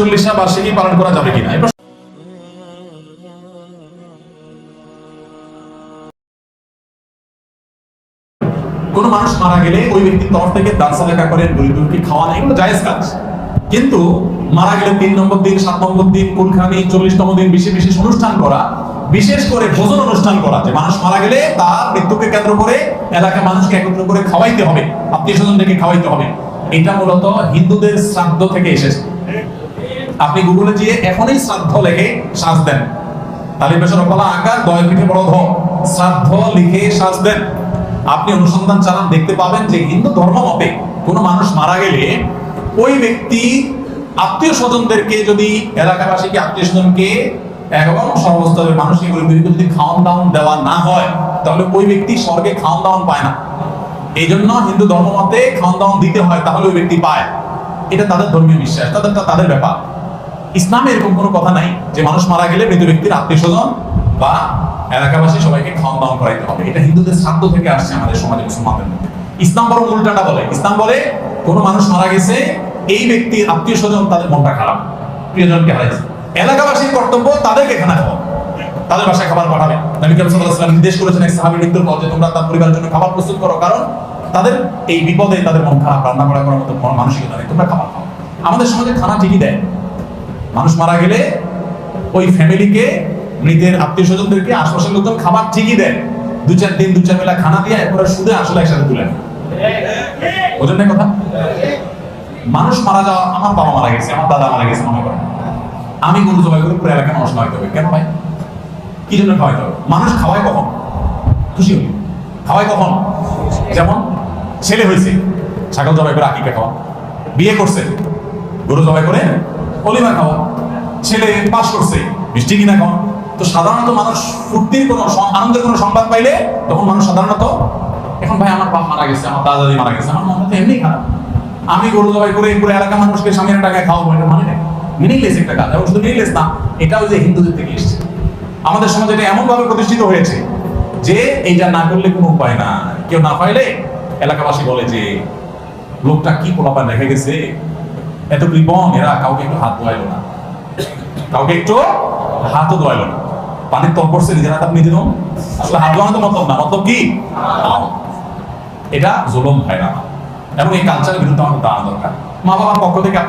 চল্লিশটা বার্ষিকী পালন করা যাবে কিনা? কোন মানুষ মারা গেলে ওই ব্যক্তির তরফ থেকে দান সাদাকা এগুলো জায়েজ কাজ। কিন্তু মারা গেলে তিন নম্বর দিন, সাত নম্বর দিন কোনখানে চল্লিশতম দিন বিশেষ বিশেষ অনুষ্ঠান করা, বিশেষ করে ভোজন অনুষ্ঠান করা। যে মানুষ মারা গেলে তার মৃত্যুকে কেন্দ্র করে এলাকার মানুষকে একত্র করে খাওয়াইতে হবে, আত্মীয় স্বজনদেরকে খাওয়াইতে হবে। এটা মূলত হিন্দুদের শ্রাদ্ধ থেকে এসেছে। আপনি গুগলে গিয়ে এখনই শ্রাদ্ধ লেখে শ্বাস দেন। তালিম পেশার কলা আকার দয় পিঠে বড় ধ শ্রাদ্ধ লিখে সাজ দেন। আপনি অনুসন্ধান চালান, দেখতে পাবেন যে হিন্দু ধর্ম মতে কোনো মানুষ মারা গেলে ওই ব্যক্তি আত্মীয় স্বজনদেরকে যদি, এলাকাবাসীকে, আত্মীয় স্বজনকে এবং সর্বস্তরের মানুষকে গরিবদেরকে যদি খাওয়ান দাওয়ান দেওয়া না হয়, তাহলে ওই ব্যক্তি স্বর্গে খাওয়ান দাওয়ান পায় না। এই জন্য হিন্দু ধর্ম মতে খাওয়ান দাওয়ান দিতে হয়, তাহলে ওই ব্যক্তি পায়। এটা তাদের ধর্মীয় বিশ্বাস তাদেরটা তাদের ব্যাপার। ইসলামে এরকম কোনো কথা নাই যে মানুষ মারা গেলে মৃত ব্যক্তির আত্মীয় স্বজন বা এলাকাবাসী সবাইকে খাওয়ান দাওয়ান করাইতে হবে। এটা হিন্দুদের শ্রাদ্ধ থেকে আসছে আমাদের সমাজে মুসলমানদের মধ্যে। ইসলাম বরং উল্টাটা বলে। ইসলাম বলে, কোনো মানুষ মারা গেছে, এই ব্যক্তির আত্মীয় স্বজন তাদের মনটা খারাপ। প্রিয়জনকে হারাইছে। এলাকাবাসীর কর্তব্য তাদেরকে খানা খাওয়া তাদের বাসায় খাবার পাঠাবে। নবী করিম সাল্লাল্লাহু আলাইহি নির্দেশ করেছেন এক সাহাবী মৃত্যুর পর যে তোমরা তার পরিবারের জন্য খাবার প্রস্তুত করো। কারণ তাদের এই বিপদে তাদের মন খারাপ। রান্না করা করার মতো মানসিকতা নেই। তোমরা খাবার খাও। আমাদের সমাজে খানা ঠিকই দেয়। মানুষ মারা গেলে ওই ফ্যামিলিকে, মৃতের আত্মীয় স্বজনদেরকে আশপাশের লোকজন খাবার ঠিকই দেয়। দু চার দিন, দু চার বেলা খানা দিয়ে এরপরে সুদে আসলে একসাথে তুলে। বোঝেন না কথা। মানুষ মারা যাওয়া আমার বাবা মারা গেছে, আমার দাদা মারা গেছে, মনে করেন। আমি গরু জবাই করে পুরো এলাকা মানুষ খাওয়াইতে হবে। কেন ভাই? কি জন্য খাওয়াইতে হবে? মানুষ খাওয়ায় কখন? খুশি হলি? খাওয়ায় কখন? যেমন ছেলে হয়েছে, ছাগল জবাই করে আকিকা খাওয়া। বিয়ে করছে, গরু জবাই করে অলিমা খাওয়া ছেলে পাস করছে, মিষ্টি কিনা খাওয়া তো সাধারণত মানুষ ফুর্তির কোনো আনন্দের কোনো সংবাদ পাইলে তখন মানুষ সাধারণত, এখন ভাই আমার বাপ মারা গেছে, আমার দাদা দাদি মারা গেছে, আমার মনটা তো এমনি খারাপ। আমি গরু জবাই করে পুরো এলাকার মানুষকে সামনের টাকায় খাওয়াবো, এটা মানে মিনিংলেস একটা কাজ এবং শুধু মিনিংলেস না, এটাও যে হিন্দুদের থেকে এসছে। আমাদের সমাজে এটা এমন ভাবে প্রতিষ্ঠিত হয়েছে যে এইটা না করলে কোনো উপায় না কেউ না পাইলে এলাকাবাসী বলে যে, লোকটা কি পোলাপান রেখে গেছে? এত কৃপণ এরা কাউকে একটু হাত ধোয়াইলো না। কাউকে একটু হাতও ধোয়াইলো না। পানির তল পড়ছে, নিজের হাত আপনি দিল আসলে হাত ধোয়ানো তো মতলব না, মতলব কি? এটা জুলুম না এবং এই কালচারের বিরুদ্ধে আমাদের দাঁড়ানো দরকার। মা বাবার পক্ষ থেকে আপনি